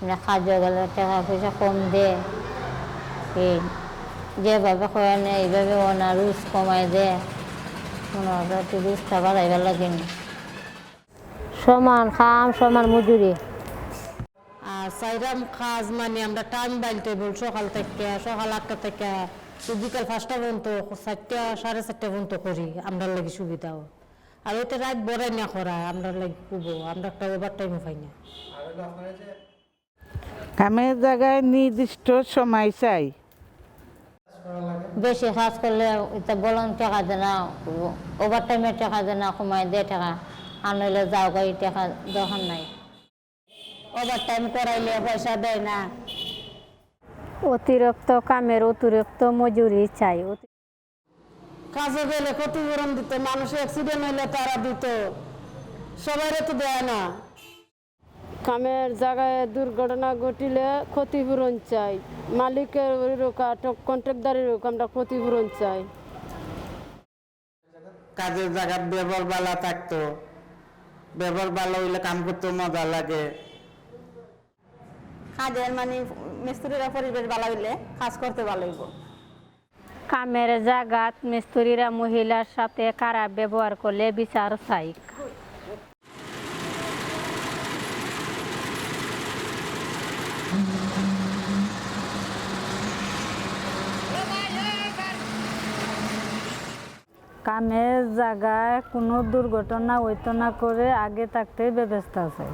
আমরা কাজে গেলে টাকা পয়সা কম দে। যেভাবে করে নেয় এইভাবে ওনার রুজ কমায় দে। ওনারা একটু রুজটা বাড়াইবার লাগে সমান খাম, সমান মজুরি। সাইরাম কাজ মানে আমরা টাইম বাইল টেবিল সকাল থেকে সকাল আটটা থেকে বিকাল পাঁচটা পর্যন্ত চারটা সাড়ে চারটা পর্যন্ত করি আমরা লাগি সুবিধাও আর এটা রাত বড়াই না করা আমরা লাগি খুব আমরা একটা ওভার টাইমও পাই না। কামের জায়গায় নির্দিষ্ট সময় চাই। বেশি কাজ করলে এটা বলন টাকা দে না ওভার টাইমে টাকা দে না কমায় দে টাকা আর নইলে যাও গাই টাকা দরকার নাই। ওভার টাইম করাইলে পয়সা দেয় না। অতিরিক্ত কামের অতিরিক্ত মজুরি চাই। অতি- কাজে গেলে ক্ষতিপূরণ দিত মানুষ অ্যাক্সিডেন্ট হইলে তারা দিত। সবাই তো দেয় না। কামের জায়গায় দুর্ঘটনা ঘটিলে ক্ষতিপূরণ চাই। মালিকের হোক কন্ট্রাক্টারের আমরা ক্ষতিপূরণ চাই। কাজের জায়গার ব্যবহার ভালো থাকতো। ব্যবহার ভালো হইলে কাম করতে মজা লাগে। কাজের মানে মিস্ত্রিরা পরিবেশ ভালো হইলে কাজ করতে ভালো হইব। কামের জায়গাত মিস্ত্রিরা মহিলার সাথে খারাপ ব্যবহার করলে বিচার চাই। কামের জায়গায় কোনো দুর্ঘটনা হইতো না করে আগে থাকতে ব্যবস্থা আছে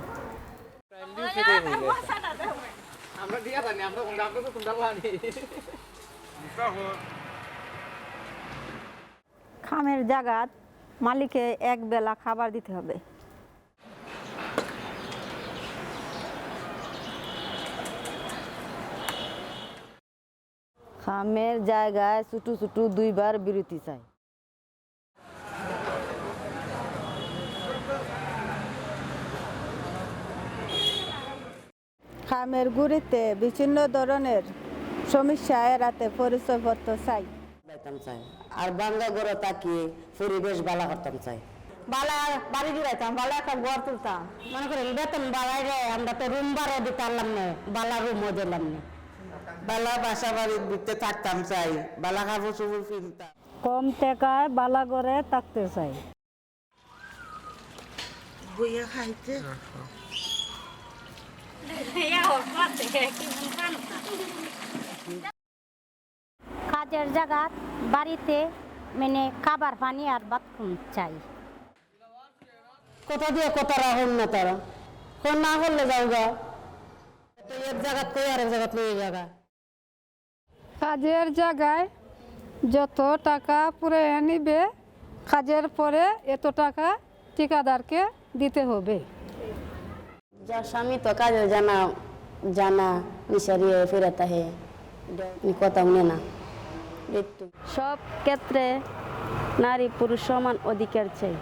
খামের জায়গাত মালিকে এক বেলা খাবার দিতে হবে। খামের জায়গায় ছুটু ছোটো দুইবার বিরতি চাই। খামের গুড়িতে বিভিন্ন ধরনের সমস্যা এড়াতে পরিচয়পত্র চাই। চাই। আর বাংলা গড়ে তাকিয়ে পরিবেশ বালা করতাম চাই। বালা বাড়ি দিলাইতাম বালা একটা ঘর তুলতাম। মনে করেন বেতন বাড়াই রে আমরা তো রুম ভাড়া দিতে পারলাম না বালা রুমও দিলাম না। বালা বাসা বাড়ির ভিতরে থাকতাম চাই বালা কাপড় চোপড় কিনতাম। কম টাকায় বালা করে থাকতে চাই। বইয়া খাইতে? কাজের জায়গা বাড়িতে মানে খাবার পানি আর বাথরুম চাই। কোথা দিয়ে কোথা রাহুল না তারা। কোন না করলে যাও গা। এক কই জায়গাত লই জায়গা কাজের জায়গায় যত টাকা পুরে নিবে কাজের পরে এত টাকা ঠিকাদারকে দিতে হবে। স্বামী তো কাজে জানা জানা নিশারিয়ে ফেরাতে হে কথা শুনে না সব ক্ষেত্রে নারী পুরুষ সমান অধিকার চাই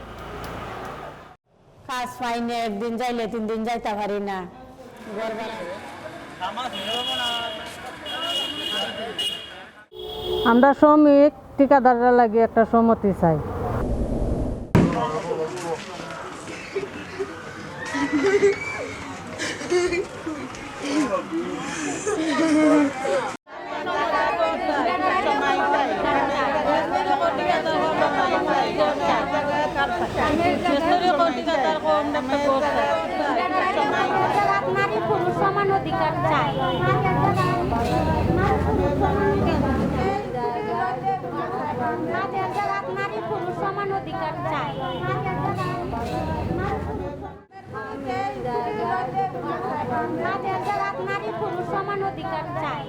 কাজ পাইনি একদিন যাইলে তিন দিন যাইতে পারি না আমরা শ্রমিক ঠিকাদাররা লাগে একটা সম্মতি চাই নারী পুরুষ সমান অধিকার চাই কাজের জায়গা নারী পুরুষ সমান অধিকার চাই। নারী পুরুষ সমান অধিকার চাই।